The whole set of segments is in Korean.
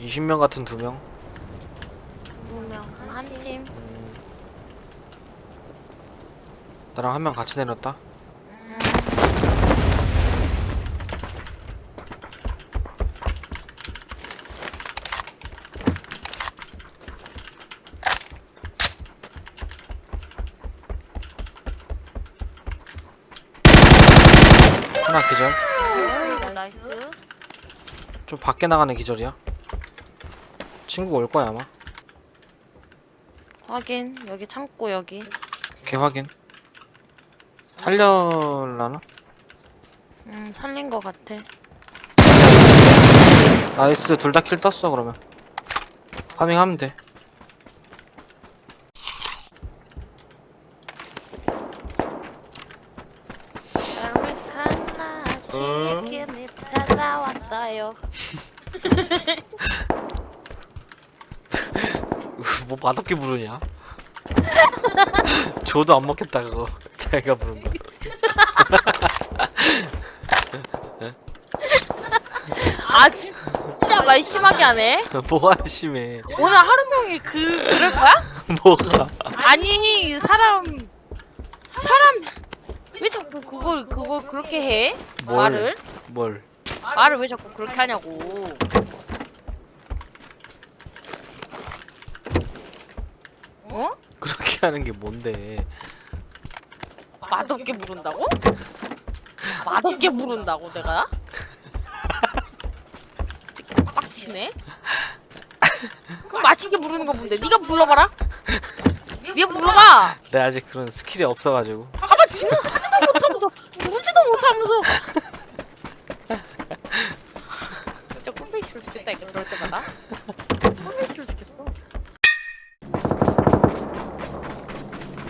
이십 명 같은 두 명. 두명 한 팀. 음. 나랑 한 명 같이 내렸다. 하나 기절. 어, 나이스. 좀 밖에 나가는 기절이야. 친구가 올 거야 아마. 확인. 여기 참고 여기. 걔 확인. 살려라나? 음 살린 거 같아. 나이스 둘 다 킬 떴어 그러면. 파밍하면 돼. 아메리카나 치킨이 찾아왔어요. 뭐 맛없게 부르냐? 저도 안 먹겠다 그거 자기가 부른 거. 아 진짜 말 심하게 하네. 뭐가 심해? 오늘 하루 종일 그 그럴 거야? 뭐가? 아니 사람 사람 왜 자꾸 그걸 그걸 그렇게 해? 뭘? 말을 뭘? 말을 왜 자꾸 그렇게 하냐고. 어? 그렇게 하는 게 뭔데? 맛없게 부른다고? 맛없게 부른다고 내가? 진짜 빡치네. 그럼 맛있게 부르는 거 뭔데? 네가 불러봐라. 네가 불러봐. 내가 아직 그런 스킬이 없어가지고. 봐봐 지금 하지도 못하면서 보지도 못하면서. 진짜 죽겠다 이거 저럴 때마다. 싫어 죽겠어.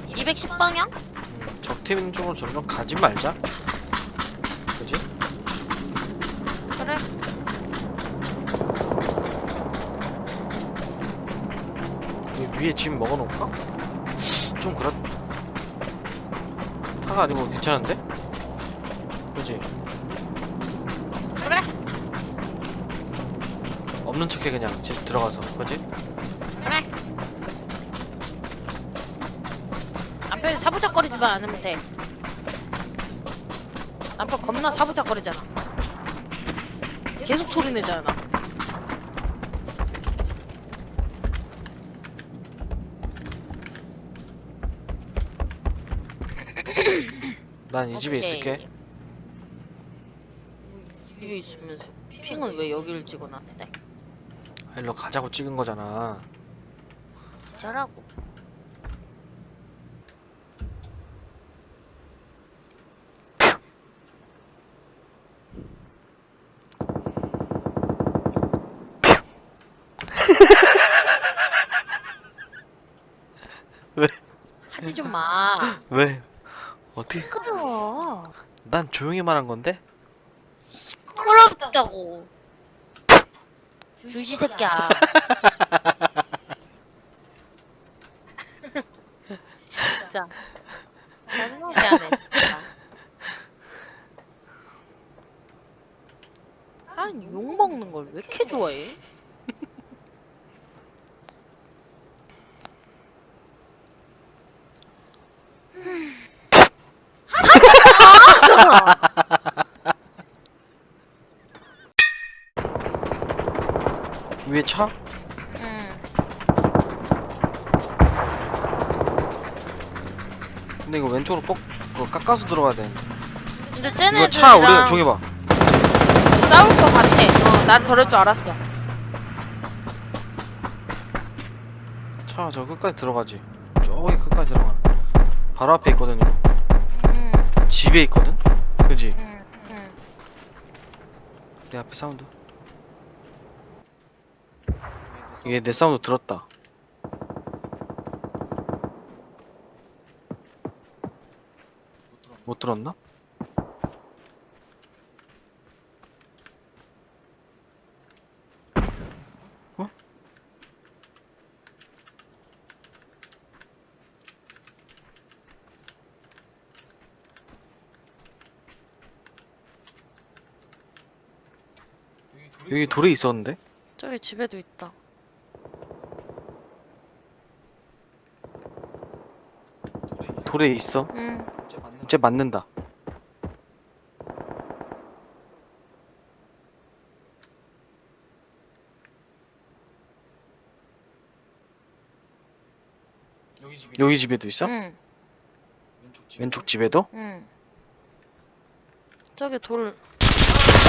210방향? 적팀 쪽으로 점점 가지 말자. 그지? 그래. 여기 위에 짐 먹어놓을까? 좀 그렇. 타가 아니고 괜찮은데? 그지? 그래. 없는 척해 그냥 집 들어가서 그지? 그래. 남편이 사부작거리지만 않으면 돼. 남편 겁나 사부작거리잖아. 계속 소리 내잖아. 나. 난이 집에 오케이. 있을게. 뒤에 있으면서 핑은 왜 여기를 찍어놨대? 일로 가자고 찍은 거잖아. 잘하고. 왜? 하지 좀 마. 왜? 어떻게? 시끄러워. 난 조용히 말한 건데? 시끄럽다고. 두시 새끼야. 진짜. 짜증나게 하네. 진짜. 아니 욕 먹는 걸 왜 이렇게 좋아해? 위에 차? 응. 근데 이거 왼쪽으로 꼭 그거 깎아서 들어가야 돼. 근데 쟤네들이랑 차 우리 저기 봐. 싸울 것 같아. 어, 난 저럴 줄 알았어. 차 저 끝까지 들어가지. 저기 끝까지 들어가. 바로 앞에 있거든요. 응, 집에 있거든. 그지? 응, 응. 내 앞에 사운드. 이게 내 사운드 들었다. 못 들었나? 어? 여기 돌이 있었는데? 저기 집에도 있다. 돌에 있어? 응. 쟤 맞는다. 여기 집에도 있어? 응. 왼쪽 집에도? 응. 저기 돌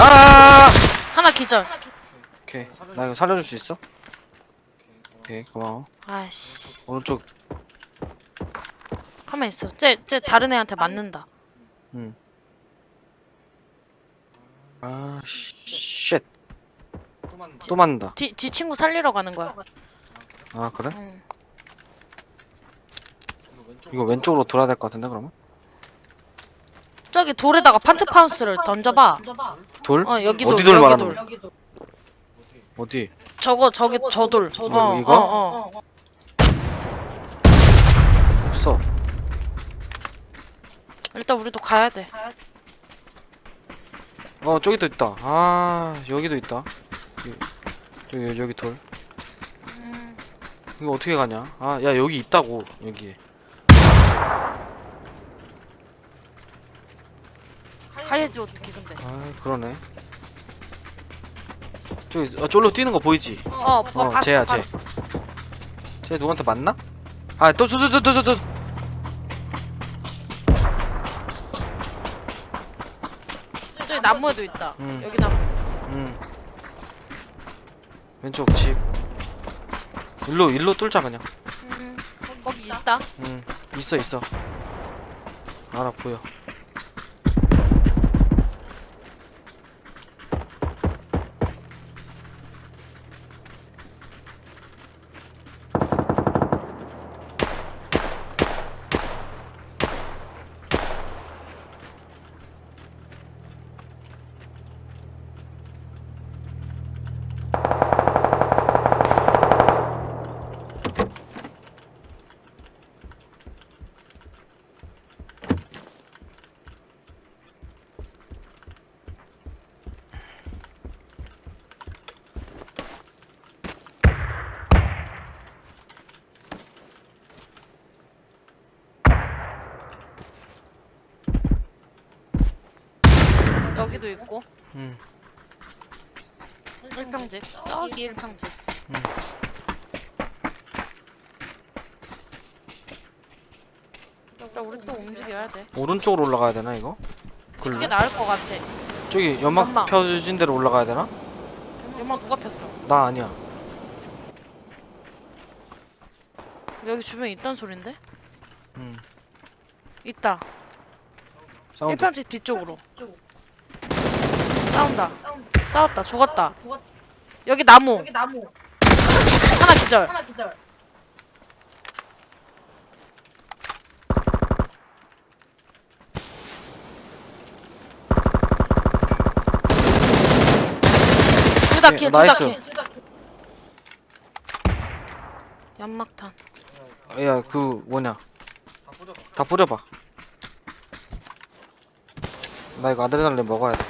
아! 하나 기절. 오케이. 나 이거 살려줄 수 있어? 오케이, 고마워. 아씨. 오른쪽, 가만 있어. 쟤, 쟤 다른 애한테 맞는다. 응. 아, 쉣. 또 맞는다. 지, 지 친구 살리러 가는 거야. 아, 그래? 응. 이거 왼쪽으로 돌아야 될 것 같은데, 그러면? 저기 돌에다가 판처파운스를 던져봐. 돌? 어 여기 돌. 어디 돌 여기 말하는 돌. 어디? 저거 저기 저 돌. 어, 이거? 어, 어. 없어. 일단 우리도 가야 돼. 어, 저기도 있다. 아, 여기도 있다. 여기, 여기, 여기 돌. 이거 어떻게 가냐? 아, 야, 여기 있다고, 여기에. 가야지 어떻게 근데. 아, 그러네. 저기, 어, 쫄로 뛰는 거 보이지? 어, 어, 봤어, 쟤야, 봤어. 쟤. 쟤 누구한테 맞나? 아, 또, 또, 또, 또, 또, 또. 저기 나무에도 있다. 음. 여기 나무. 음. 왼쪽 집. 일로, 일로 뚫자, 그냥. 음, 거기 있다. 음, 있어, 있어. 알아, 보여. 여기도 있고. 음. 일평집. 저기 일평집. 음. 일단 우리 또 움직여야 돼. 오른쪽으로 올라가야 되나, 이거? 글로? 그게 나을 것 같아. 저기 연막 연막. 펴진 대로 올라가야 되나? 연막 누가 폈어? 나 아니야. 여기 주변에 있단 소린데? 음. 있다. 사운드. 1평집 뒤쪽으로. 싸운다. 싸웠다. 죽었다. 여기 나무. 하나 기절. 둘다 네, 킬, 둘다 나이스. 킬. 연막탄. 야, 그 뭐냐? 다 뿌려봐. 나 이거 아드레날린 먹어야 돼.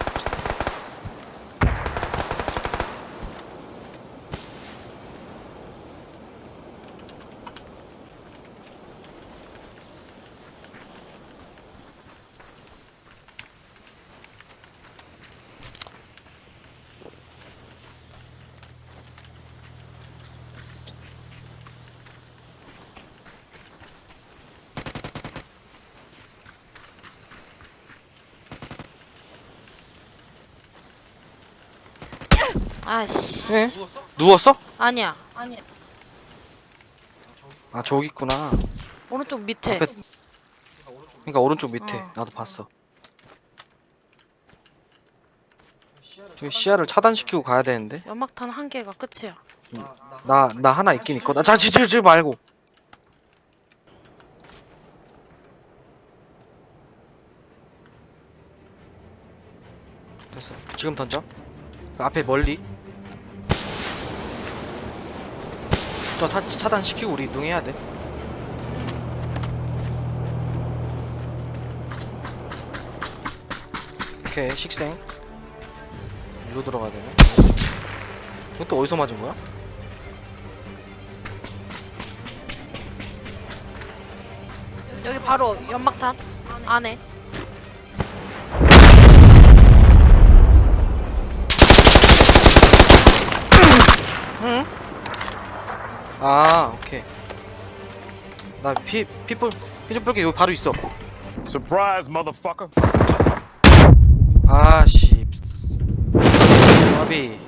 아씨. 네? 누웠어? 아니야. 아 저기 있구나. 오른쪽 밑에. 앞에- 그러니까 오른쪽 밑에 어. 나도 봤어. 저기 시야를 차단시키고 가야 되는데 연막탄 한 개가 끝이야. 나 나 하나 있긴 있거든. 자 지금 지금 말고. 됐어. 지금 던져. 그 앞에 멀리. 저 타, 차단시키고 우리 이동해야 돼. 오케이 식생. 일로 들어가야 되네. 또 어디서 맞은 거야? 여기 바로 연막탄 안에. 아 오케이. 나 피 피뿔 피좀 뺄게. 여기 바로 있어. Surprise, motherfucker. 아씨. 까비